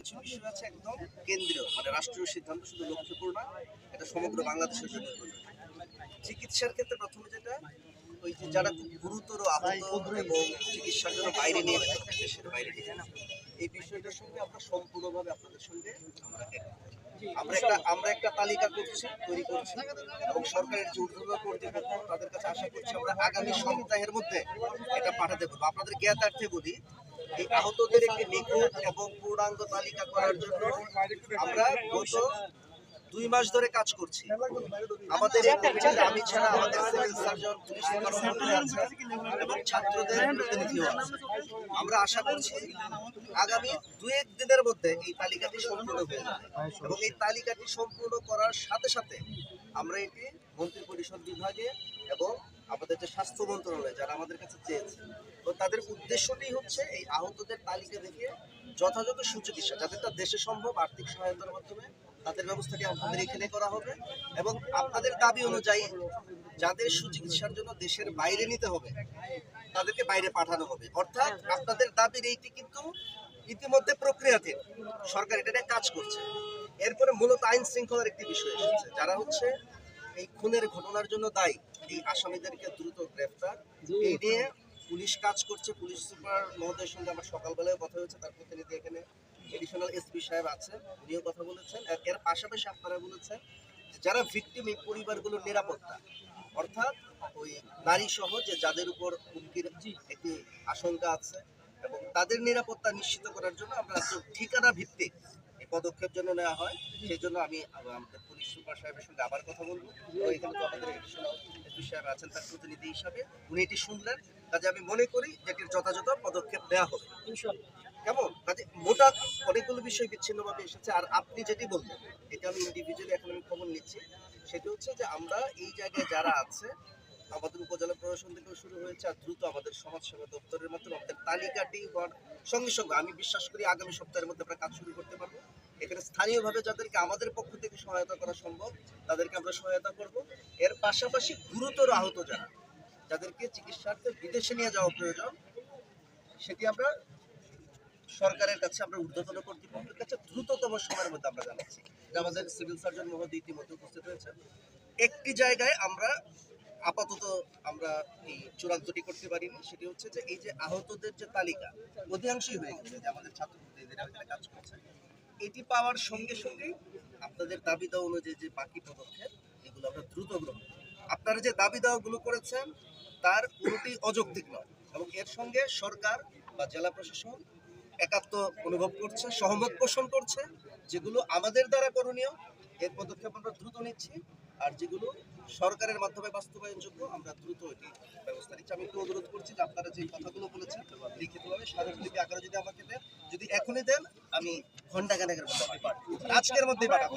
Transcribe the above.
বিষয় আছে একদম কেন্দ্রীয় মানে রাষ্ট্রীয় সিদ্ধান্ত শুধু লক্ষ্যপূর্ণ এটা সমগ্র বাংলাদেশের জন্য চিকিৎসার ক্ষেত্রে প্রথমে যেটা, ওই যে যারা গুরুতর আহত এবং চিকিৎসার জন্য বাইরে নিয়ে দেশের বাইরে নিয়ে এই বিষয়টার সঙ্গে আমরা সম্পূর্ণভাবে আপনাদের সঙ্গে আমরা আমরা একটা আমরা একটা তালিকা করছি, তৈরি করছি, এবং সরকারের যে ঊর্ধ্বতন তাদের কাছে আশা করছি আমরা আগামী সপ্তাহের মধ্যে এটা পাঠাতে পারব। আপনাদের জ্ঞাতার্থে বলি এই আহতদের একটি নিখুঁত এবং পূর্ণাঙ্গ তালিকা করার জন্য আমরা গত দুই মাস ধরে কাজ করছি। আমাদের আমি ছাড়া আমাদের সিভিল সার্জন, পুলিশ এবং ছাত্রদের প্রতিনিধিও আছে। আমরা আশা করছি আগামী দু এক দিনের মধ্যে এই তালিকাটি সম্পূর্ণ হয়ে এবং এই তালিকাটি সম্পূর্ণ করার সাথে সাথে আমরা এটি মন্ত্রী পরিষদ বিভাগে এবং আমাদের যে স্বাস্থ্য মন্ত্রণালয় যারা আমাদের কাছে চেয়েছে, তো তাদের উদ্দেশ্যটি হচ্ছে এই আহতদের তালিকা দেখে যথাযথ সুচিকিৎসা যাদেরটা দেশে সম্ভব আর্থিক সহায়তার মাধ্যমে তাদের ব্যবস্থাটি আপনাদের এখানে করা হবে এবং আপনাদের দাবি অনুযায়ী যাদের সুচিকিৎসার জন্য দেশের বাইরে নিতে হবে, তাদেরকে বাইরে পাঠানো হবে। অর্থাৎ আপনাদের দাবির এইটি কিন্তু ইতিমধ্যে প্রক্রিয়াতে সরকার এটা নিয়ে কাজ করছে। এরপরে মূলত আইন শৃঙ্খলার একটি বিষয় এসেছে যারা হচ্ছে এই খুনের ঘটনার জন্য দায়ী। এই আসামিদেরকে দ্রুত গ্রেফতার। এই নিয়ে পুলিশ কাজ করছে পুলিশ সুপার মহোদয়ের সঙ্গে আমার সকালবেলায় কথা হয়েছে তার প্রতিনিধি এখানে এডিশনাল এসপি সাহেব আছে উনিও কথা বলেছেন। আর এর পাশাপাশি আপনারা বলেছেন যারা ভিকটিম এই পরিবারগুলোর নিরাপত্তা। অর্থাৎ ওই নারী সহ যে যাদের উপর হুমকির একটি আশঙ্কা আছে এবং তাদের নিরাপত্তা নিশ্চিত করার জন্য আমরা ঠিকানা ভিত্তিক পদক্ষেপ যেন নেওয়া হয় সেই জন্য আমি আমাদের পুলিশ সুপার সাহেবের সঙ্গে আবার কথা বলব। এখানে তো আমাদের এডিশনাল সাহেব আছেন তার প্রতিনিধি হিসাবে। উনি এটি শুনলেন কাজে আমি মনে করি যে এটির যথাযথ পদক্ষেপ নেওয়া হবে। কেমন? কাজে মোটা অনেকগুলো বিষয় বিচ্ছিন্নভাবে এসেছে আর আপনি যেটি বললেন এটা আমি ইন্ডিভিজুয়ালি এখন আমি খবর নিচ্ছি। সেটি হচ্ছে যে আমরা এই জায়গায় যারা আছে আমাদের উপজেলা প্রশাসন থেকেও শুরু হয়েছে আর দ্রুত আমাদের সমাজসেবা দপ্তরের মাধ্যমে আমাদের তালিকাটি হওয়ার সঙ্গে সঙ্গে আমি বিশ্বাস করি আগামী সপ্তাহের মধ্যে আমরা কাজ শুরু করতে পারব। এখানে স্থানীয়ভাবে যাদেরকে আমাদের পক্ষ থেকে সহায়তা করা সম্ভব, তাদেরকে আমরা সহায়তা করব। এর পাশাপাশি গুরুতর আহত যারা, যাদেরকে চিকিৎসার্থে বিদেশে নিয়ে যাওয়া প্রয়োজন, সেটি আমরা সরকারের কাছে আমরা ঊর্ধ্বতন কর্তৃপক্ষের কাছে দ্রুততম সময়ের মধ্যে আমরা জানাচ্ছি। আমাদের সিভিল সার্জন মহোদয় ইতিমধ্যে উপস্থিত হয়েছেন। একটি জায়গায় আমরা আপাতত আমরা এই চূড়ান্তটি করতে পারিনি, সেটি হচ্ছে যে এই যে আহতদের যে তালিকা, অধিকাংশই হয়ে গেছে, যে আমাদের ছাত্র কাজ করছে। এটি পাওয়ার সঙ্গে সঙ্গে আপনাদের দাবি দেওয়া অনুযায়ী যে বাকি পদক্ষেপ, এগুলো আমরা দ্রুত গ্রহণ। আপনারা যে দাবি দেওয়াগুলো করেছেন, তার কোনোটি অযৌক্তিক নয় এবং এর সঙ্গে সরকার বা জেলা প্রশাসন একাত্ম অনুভব করছে, সহমত পোষণ করছে, যেগুলো আমাদের দ্বারা করণীয় এর পদক্ষেপ আমরা দ্রুত নিচ্ছি আর যেগুলো সরকারের মাধ্যমে বাস্তবায়নযোগ্য, আমরা দ্রুত এটি ব্যবস্থা নিচ্ছি আমি একটু অনুরোধ করছি যে, আপনারা যে কথাগুলো বলেছেন, লিখিতভাবে স্মারকলিপি আকারে যদি আমাকে দেন, যদি এখনই দেন, আমি ঘণ্টা খানেকের মধ্যে আজকের মধ্যে পাঠাবো।